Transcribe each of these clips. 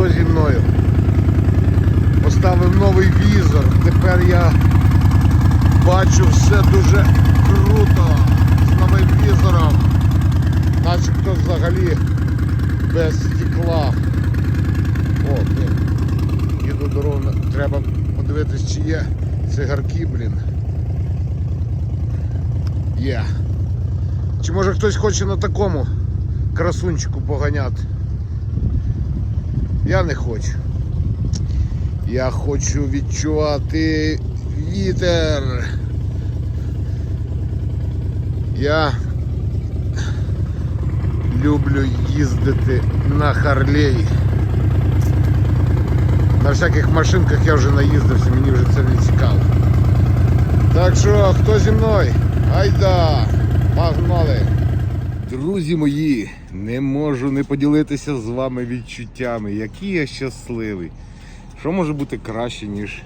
хто зі мною. Поставив новий візор. Тепер я бачу все дуже круто з новим візором. Начебто взагалі без стекла. О, блін. Їду дорогу. Треба подивитись, чи є цигарки, блін. Є. Чи може хтось хоче на такому красунчику поганяти? Я не хочу. Я хочу відчувати вітер. Я люблю їздити на Харлей. На всяких машинках я вже наїздився, мені вже це не цікаво. Так що, хто зі мною? Айда! Погнали! Друзі мої, не можу не поділитися з вами відчуттями, який я щасливий. Що може бути краще, ніж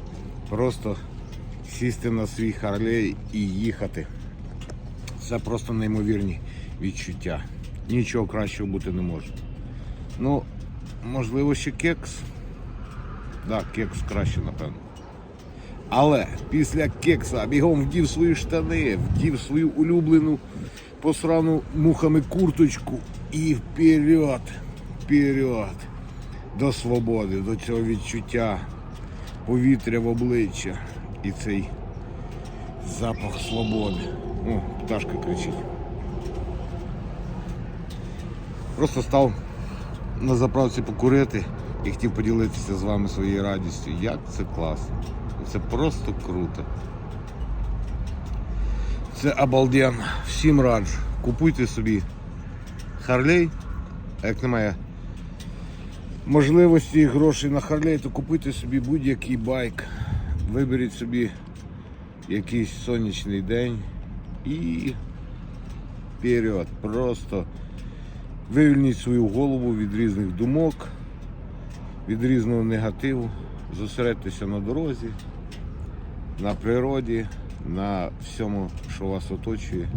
просто сісти на свій Харлей і їхати. Це просто неймовірні відчуття. Нічого кращого бути не може. Ну, можливо, ще кекс. Так, кекс краще, напевно. Але після кекса бігом вдів свої штани, вдів свою улюблену посрану мухами курточку і вперед, вперед до свободи, до цього відчуття повітря в обличчя і цей запах свободи. О, пташка кричить. Просто став на заправці покурити і хотів поділитися з вами своєю радістю. Як це класно. Це просто круто. Це обалденно. Всім раджу. Купуйте собі Харлей. А як немає можливості і грошей на Харлей, то купуйте собі будь-який байк. Виберіть собі якийсь сонячний день і вперед. Просто вивільніть свою голову від різних думок, від різного негативу. Зосередьтеся на дорозі, на природі, на всьому, що вас оточує,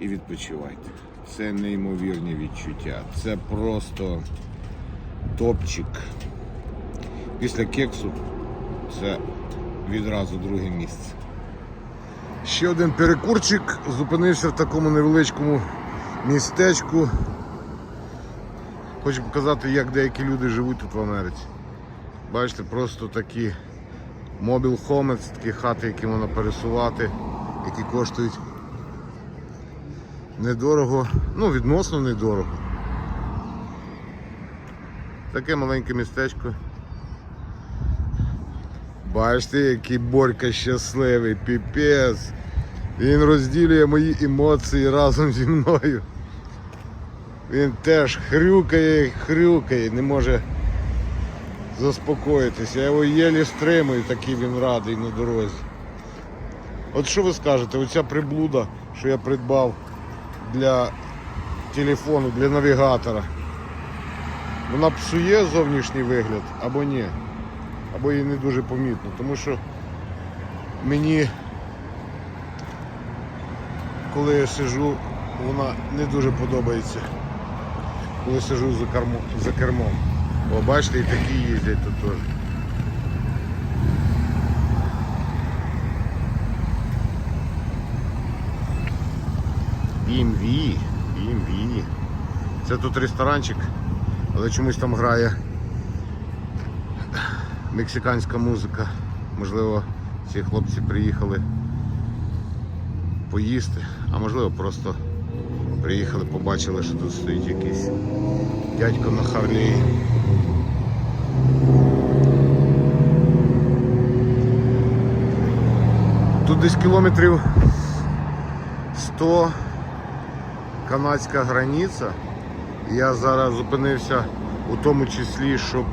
і відпочивайте. Це неймовірні відчуття. Це просто топчик. Після кексу це відразу друге місце. Ще один перекурчик зупинився в такому невеличкому містечку. Хочу показати, як деякі люди живуть тут в Америці. Бачите, просто такі мобіл хоми, це такі хати, які можна пересувати, які коштують недорого, ну відносно недорого. Таке маленьке містечко. Бачите, який Борька щасливий, піпець. Він розділює мої емоції разом зі мною. Він теж хрюкає, хрюкає, не може заспокоїтись. Я його єлі стримую, такий він радий на дорозі. От що ви скажете, оця приблуда, що я придбав для телефону, для навігатора, вона псує зовнішній вигляд або ні? Або її не дуже помітно, тому що мені, коли я сижу, вона не дуже подобається, коли сижу за кермом. О, бачите, і такі їздять тут теж. BMW, BMW. Це тут ресторанчик, але чомусь там грає мексиканська музика. Можливо, ці хлопці приїхали поїсти, а можливо просто приїхали, побачили, що тут стоїть якийсь дядько на Харлеї. Тут десь кілометрів 100 канадська границя. Я зараз зупинився у тому числі, щоб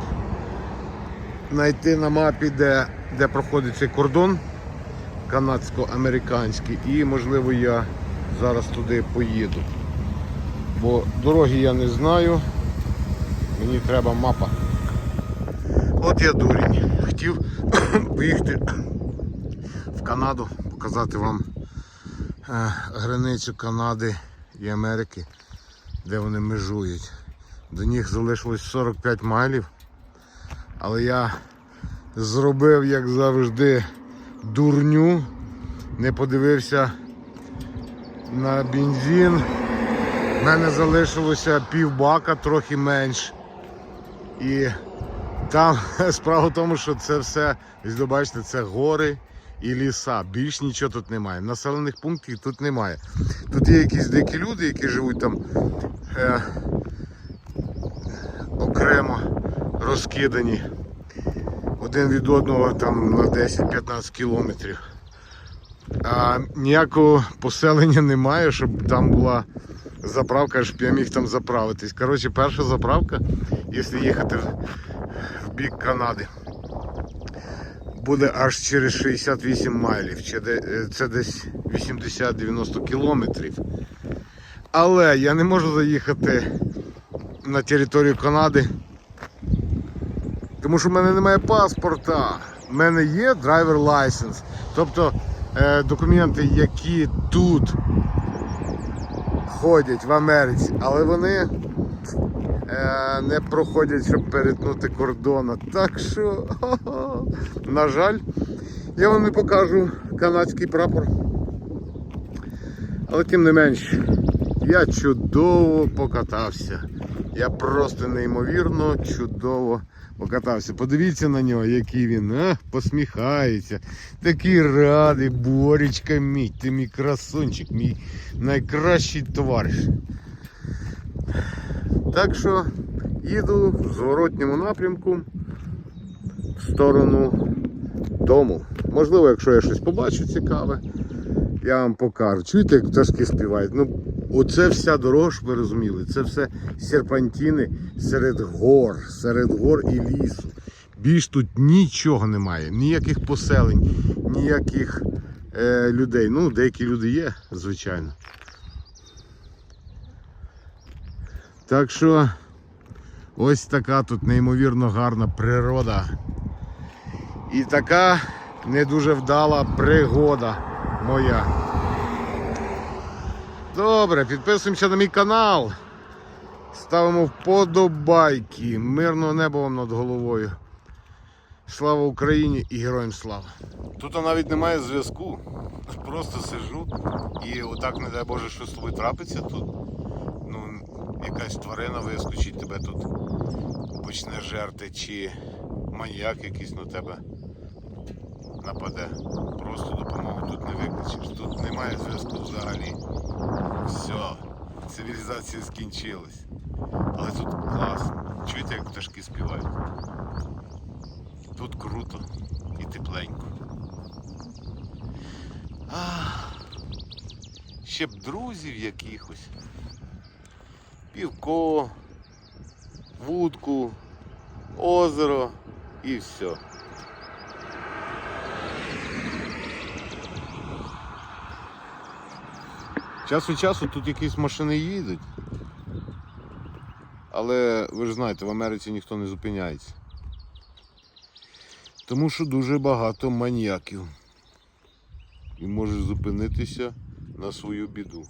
знайти на мапі, де, де проходить цей кордон канадсько-американський. І можливо я зараз туди поїду. Бо дороги я не знаю. Мені треба мапа. От я дурень. Хотів поїхати в Канаду, показати вам е, границю Канади і Америки, де вони межують. До них залишилось 45 майлів. Але я зробив, як завжди, дурню, не подивився на бензин. У мене залишилося півбака, трохи менш. І там справа в тому, що це все, ви бачите, це гори і ліса. Більш нічого тут немає. Населених пунктів тут немає. Тут є якісь дикі люди, які живуть там е, окремо розкидані один від одного там на 10-15 кілометрів. А ніякого поселення немає, щоб там була заправка, щоб я міг там заправитись. Коротше, перша заправка, якщо їхати в, бік Канади, буде аж через 68 майлів. Е, Це десь 80-90 кілометрів. Але я не можу заїхати на територію Канади, тому що в мене немає паспорта. У мене є драйвер лайсенс, тобто е, документи, які тут ходять в Америці, але вони е, не проходять, щоб перетнути кордон. Так що, на жаль, я вам не покажу канадський прапор. Але тим не менш, я чудово покатався. Я просто неймовірно чудово покатався. Подивіться на нього, який він, а, посміхається. Такий радий, Боречка мій, ти мій красунчик, мій найкращий товариш. Так що їду в зворотньому напрямку в сторону дому. Можливо, якщо я щось побачу цікаве, я вам покажу. Чуєте, як пташки співають? Ну, оце вся щоб ви розуміли. Це все серпантини серед гор, серед гор і лісу. Більш тут нічого немає, ніяких поселень, ніяких е, людей. Ну, деякі люди є, звичайно. Так що ось така тут неймовірно гарна природа. І така не дуже вдала пригода моя. Добре, підписуємося на мій канал. Ставимо вподобайки. Мирного неба вам над головою. Слава Україні і героям слава! Тут навіть немає зв'язку. Просто сижу і отак, не дай Боже, що з тобою трапиться тут. Ну, якась тварина вискочить, тебе тут почне жерти, чи маньяк якийсь на тебе нападе. Просто допомогу тут не викличеш. Тут немає зв'язку взагалі. Все, цивілізація скінчилась. Але тут класно. Чуєте, як пташки співають? Тут круто і тепленько. Ах, ще б друзів якихось. Півко, вудку, озеро і все. Час від часу тут якісь машини їдуть. Але ви ж знаєте, в Америці ніхто не зупиняється. Тому що дуже багато маніяків. І можеш зупинитися на свою біду.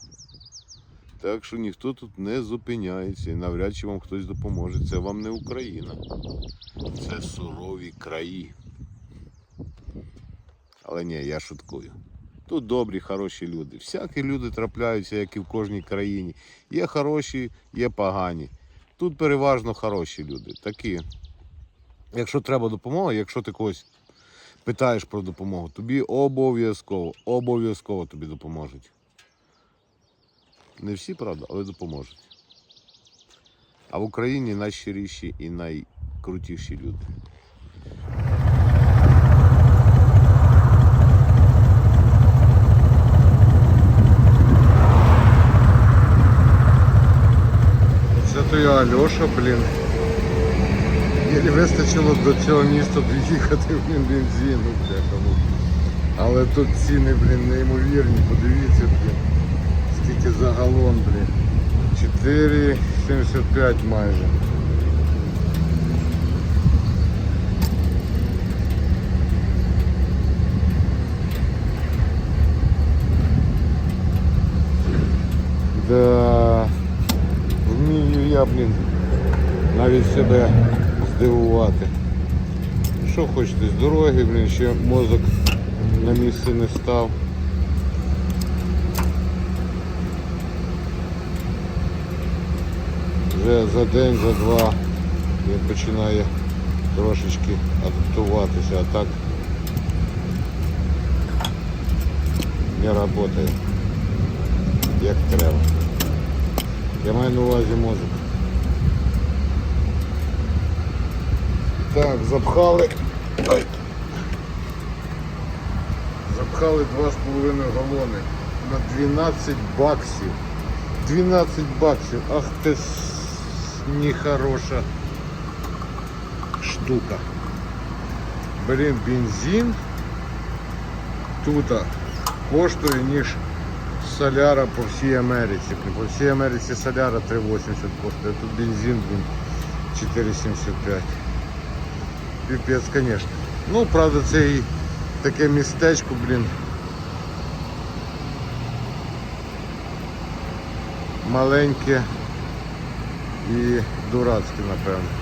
Так що ніхто тут не зупиняється і навряд чи вам хтось допоможе. Це вам не Україна. Це сурові краї. Але ні, я шуткую. Тут добрі, хороші люди. Всякі люди трапляються, як і в кожній країні. Є хороші, є погані. Тут переважно хороші люди. Такі. Якщо треба допомога, якщо ти когось питаєш про допомогу, тобі обов'язково, обов'язково тобі допоможуть. Не всі, правда, але допоможуть. А в Україні найщиріші і найкрутіші люди. Я Альоша, блін. Єлі вистачило до цього міста доїхати блін, бензину, бляха. Але тут ціни, блін, неймовірні, подивіться, блін. Скільки за галон, блін. 4,75 майже. Да. Вмію я, блін, навіть себе здивувати. що хочете з дороги, блін, ще мозок на місце не став. Вже за день, за два він починає трошечки адаптуватися, а так не працює як треба. Я маю на увазі мозок. Так, запхали. Ой. Запхали 2,5 галони на 12 баксів. 12 баксів. Ах ти нехороша штука. Блін, бензин тут коштує, ніж соляра по всій Америці. По всій Америці соляра 3,80 коштує, тут бензин, 4,75. Піпець, звісно. Ну, правда, це і таке містечко, блін. Маленьке і дурацьке, напевно.